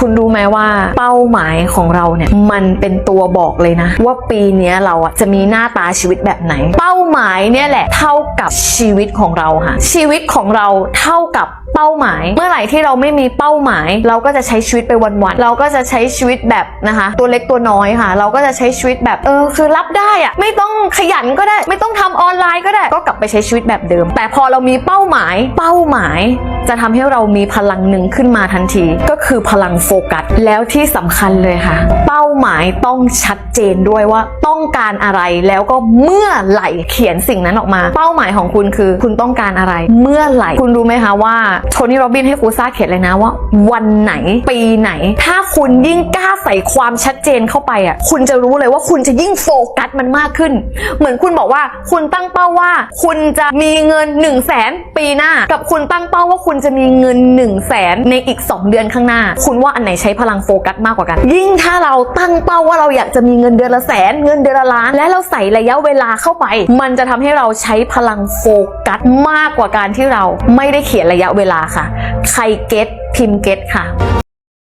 คุณรู้ไหมว่าเป้าหมายของเราเนี่ยมันเป็นตัวบอกเลยนะ ว่าปีนี้เราอะจะมีหน้าตาชีวิตแบบไหน เป้าหมายเนี่ยแหละเท่ากับชีวิตของเราค่ะ ชีวิตของเราเท่ากับเป้าหมาย เมื่อไหร่ที่เราไม่มีเป้าหมาย เราก็จะใช้ชีวิตไปวันๆเราก็จะใช้ชีวิตแบบนะคะ ตัวเล็กตัวน้อยค่ะ เราก็จะใช้ชีวิตแบบเออคือรับได้อะไม่ต้องขยันก็ได้ ไม่ต้องทำออนไลน์ก็ได้ ก็กลับไปใช้ชีวิตแบบเดิม แต่พอเรามีเป้าหมาย เป้าหมายจะทำให้เรามีพลังหนึ่งขึ้นมาทันที ก็คือพลังโฟกัส แล้วที่สำคัญเลยค่ะ เป้าหมายต้องชัดเจนด้วยว่าต้องการอะไรแล้วก็เมื่อไหร่เขียนสิ่งนั้นออกมา เป้าหมายของคุณคือคุณต้องการอะไร เมื่อไหร่คุณรู้ไหมคะว่าโทนี่โรบินให้ครูซ่าเขียนเลยนะว่า วันไหนปีไหน ถ้าคุณยิ่งกล้าใส่ความชัดเจนเข้าไปอะคุณจะรู้เลยว่าคุณจะยิ่งโฟกัสมันมากขึ้น เหมือนคุณบอกว่าคุณตั้งเป้าว่า คุณจะมีเงิน1นึ่งแสนปีหน้า กับคุณตั้งเป้าว่าคุณจะมีเงิน1นึ่งแสนในอีก 2 เดือนข้างหน้า คุณว่าอันไหนใช้พลังโฟกัสมากกว่ากัน ยิ่งถ้าเราตั้งเป้าว่าเราอยากจะมีเงินเดือนละแสนเงินเดือนละล้าน และเราใส่ระยะเวลาเข้าไป มันจะทำให้เราใช้พลังโฟกัสมากกว่าการที่เราไม่ได้เขียนระยะเวลาค่ะ ใครเก็ตพิมพ์เก็ตค่ะ